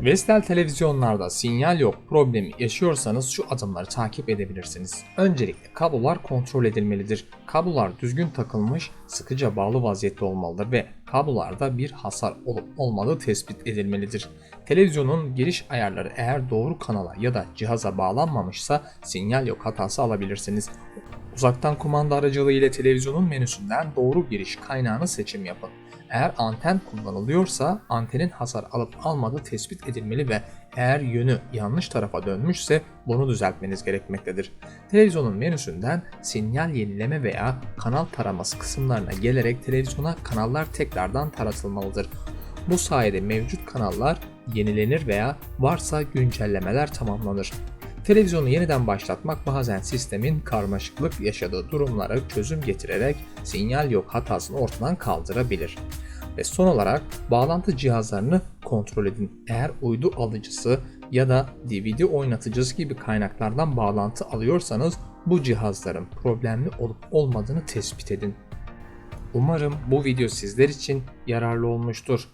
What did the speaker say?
Vestel televizyonlarda sinyal yok problemi yaşıyorsanız şu adımları takip edebilirsiniz. Öncelikle kablolar kontrol edilmelidir. Kablolar düzgün takılmış, sıkıca bağlı vaziyette olmalıdır ve kablolarda bir hasar olup olmadığı tespit edilmelidir. Televizyonun giriş ayarları eğer doğru kanala ya da cihaza bağlanmamışsa sinyal yok hatası alabilirsiniz. Uzaktan kumanda aracılığı ile televizyonun menüsünden doğru giriş kaynağını seçim yapın. Eğer anten kullanılıyorsa antenin hasar alıp almadığı tespit edilmeli ve eğer yönü yanlış tarafa dönmüşse bunu düzeltmeniz gerekmektedir. Televizyonun menüsünden sinyal yenileme veya kanal taraması kısımlarına gelerek televizyona kanallar tekrardan taratılmalıdır. Bu sayede mevcut kanallar yenilenir veya varsa güncellemeler tamamlanır. Televizyonu yeniden başlatmak bazen sistemin karmaşıklık yaşadığı durumlara çözüm getirerek sinyal yok hatasını ortadan kaldırabilir. Ve son olarak bağlantı cihazlarını kontrol edin. Eğer uydu alıcısı ya da DVD oynatıcısı gibi kaynaklardan bağlantı alıyorsanız bu cihazların problemli olup olmadığını tespit edin. Umarım bu video sizler için yararlı olmuştur.